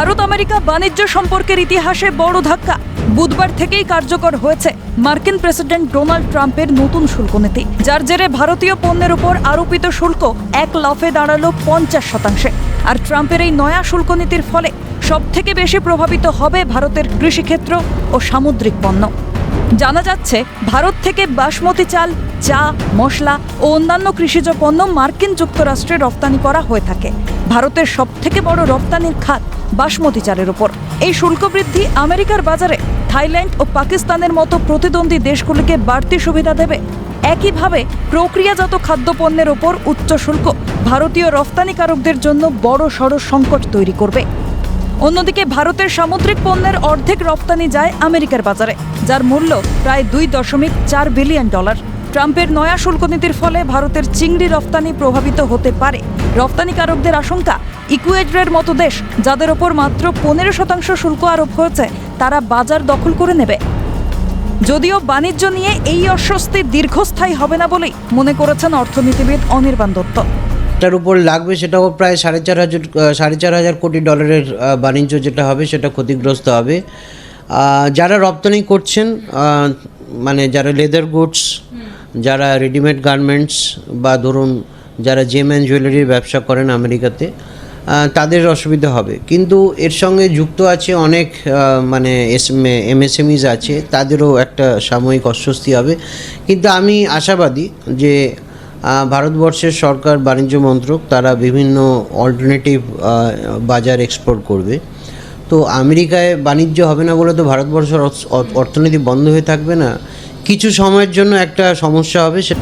Bharat America বাণিজ্য সম্পর্কের ইতিহাসে বড় ধাক্কা। বুধবার থেকেই কার্যকর হয়েছে মার্কিন প্রেসিডেন্ট ডোনাল্ড ট্রাম্পের নতুন শুল্ক নীতি, যার জেরে ভারতীয় পণ্যের উপর আরোপিত শুল্ক এক লাফে দাঁড়াল পঞ্চাশ শতাংশে। আর ট্রাম্পের এই নয়া শুল্ক নীতির ফলে সবথেকে বেশি প্রভাবিত হবে ভারতের কৃষিক্ষেত্র ও সামুদ্রিক পণ্য। জানা যাচ্ছে, ভারত থেকে বাসমতি চাল চা, মশলা ও অন্যান্য কৃষিজ পণ্য মার্কিন যুক্তরাষ্ট্রে রপ্তানি করা হয়ে থাকে। ভারতের সবথেকে বড় রপ্তানির খাত বাসমতি চালের ওপর এই শুল্ক বৃদ্ধি আমেরিকার বাজারে থাইল্যান্ড ও পাকিস্তানের মতো প্রতিদ্বন্দ্বী দেশগুলিকে বাড়তি সুবিধা দেবে। একইভাবে প্রক্রিয়াজাত খাদ্যপণ্যের ওপর উচ্চ শুল্ক ভারতীয় রপ্তানিকারকদের জন্য বড় সড় সংকট তৈরি করবে। অন্যদিকে ভারতের সামুদ্রিক পণ্যের অর্ধেক রপ্তানি যায় আমেরিকার বাজারে, যার মূল্য প্রায় দুই দশমিক চার বিলিয়ন ডলার। ট্রাম্পের নয়া শুল্ক নীতির ফলে ভারতের চিংড়ি রপ্তানি প্রভাবিত হতে পারে। রপ্তানিকারকদের আশঙ্কা, ইকুয়েডরের মতো দেশ, যাদের ওপর মাত্র পনেরো শতাংশ শুল্ক আরোপ হয়েছে, তারা বাজার দখল করে নেবে। যদিও বাণিজ্য নিয়ে এই অস্বস্তি দীর্ঘস্থায়ী হবে না বলেই মনে করেছেন অর্থনীতিবিদ অনির্বাণ দত্ত। এটার উপর লাগবে সেটাও প্রায় সাড়ে চার হাজার সাড়ে চার হাজার কোটি ডলারের বাণিজ্য যেটা হবে সেটা ক্ষতিগ্রস্ত হবে। যারা রপ্তানি করছেন মানে যারা লেদার গুডস যারা রেডিমেড গার্মেন্টস বা ধরুন যারা জেম অ্যান্ড জুয়েলারির ব্যবসা করেন আমেরিকাতে তাদের অসুবিধা হবে। কিন্তু এর সঙ্গে যুক্ত আছে অনেক মানে এমএসএমইজ আছে, তাদেরও একটা সাময়িক অস্বস্তি হবে। কিন্তু আমি আশাবাদী যে ভারতবর্ষের সরকার, বাণিজ্য মন্ত্রক তারা বিভিন্ন অল্টারনেটিভ বাজার এক্সপোর্ট করবে। তো আমেরিকায় বাণিজ্য হবে না বলে তো ভারতবর্ষের অর্থ- অর্থ- অর্থনীতি বন্ধ হয়ে থাকবে না। কিছু সময়ের জন্য একটা সমস্যা হবে সে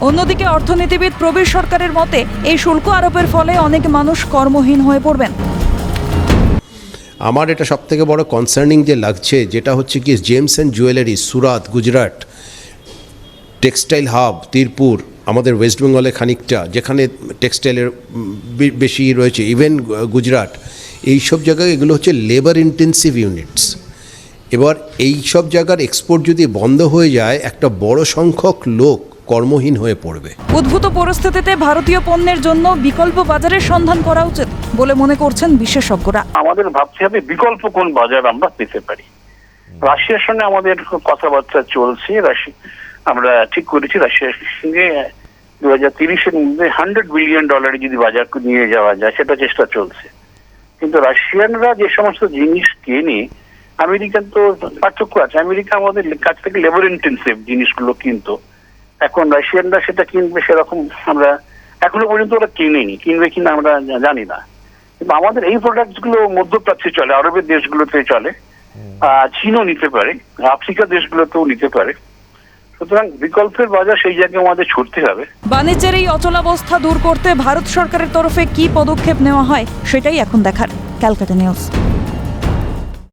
অন্যদিকে অর্থনীতিবিদ প্রবীর সরকারের মতে এই শুল্ক আরোপের ফলে অনেক মানুষ কর্মহীন হয়ে পড়বেন। আমার এটা সব থেকে বড় কনসার্নিং যে লাগছে যেটা হচ্ছে কি James and jewellery Surat Gujarat textile hub Tirupur আমাদের ওয়েস্ট বেঙ্গলে খানিকটা যেখানে টেক্সটাইলের বেশি রয়েছে ইভেন গুজরাট এইসব জায়গায় এগুলো হচ্ছে লেবার ইন্টেন্সিভ ইউনিটস এবার এই সব জায়গার এক্সপোর্ট যদি বন্ধ হয়ে যায় একটা বড় সংখ্যক লোক কর্মহীন হয়ে পড়বে। উদ্ভূত পরিস্থিতিতে ভারতীয় পণ্যের জন্য বিকল্প বাজারের সন্ধান করা উচিত বলে মনে করছেন বিশেষজ্ঞরা। আমাদের ভাবতে হবে বিকল্প কোন বাজার আমরা পেতে পারি। রাশিয়ার সঙ্গে আমাদের কথাবার্তা চলছে রাশি আমরা ঠিক করেছি রাশিয়ার সঙ্গে দু হাজার তিরিশের মধ্যে হান্ড্রেড বিলিয়ন ডলারে যদি বাজার নিয়ে যাওয়া যায় সেটা চেষ্টা চলছে। কিন্তু রাশিয়ানরা যে সমস্ত জিনিস কেনে আমেরিকান তো পার্থক্য আছে। আমেরিকা আমাদের কাছ থেকে লেবার ইন্টেন্সিভ জিনিসগুলো কিনতো। এখন রাশিয়ানরা সেটা কিনবে সেরকম আমরা এখনও পর্যন্ত ওরা কিনেনি। কিনবে কিনা আমরা জানি না। কিন্তু আমাদের এই প্রোডাক্টগুলো মধ্যপ্রাচ্যে চলে আরবের দেশগুলোতে চলে। আহ, চীনও নিতে পারে আফ্রিকা দেশগুলোতেও নিতে পারে। সুতরাং বিকল্পের বাজার সেই জায়গায় আমাদের ছুটতে হবে। বাণিজ্যের এই অচলাবস্থা দূর করতে ভারত সরকারের তরফে কি পদক্ষেপ নেওয়া হয় সেটাই এখন দেখার। Calcutta news.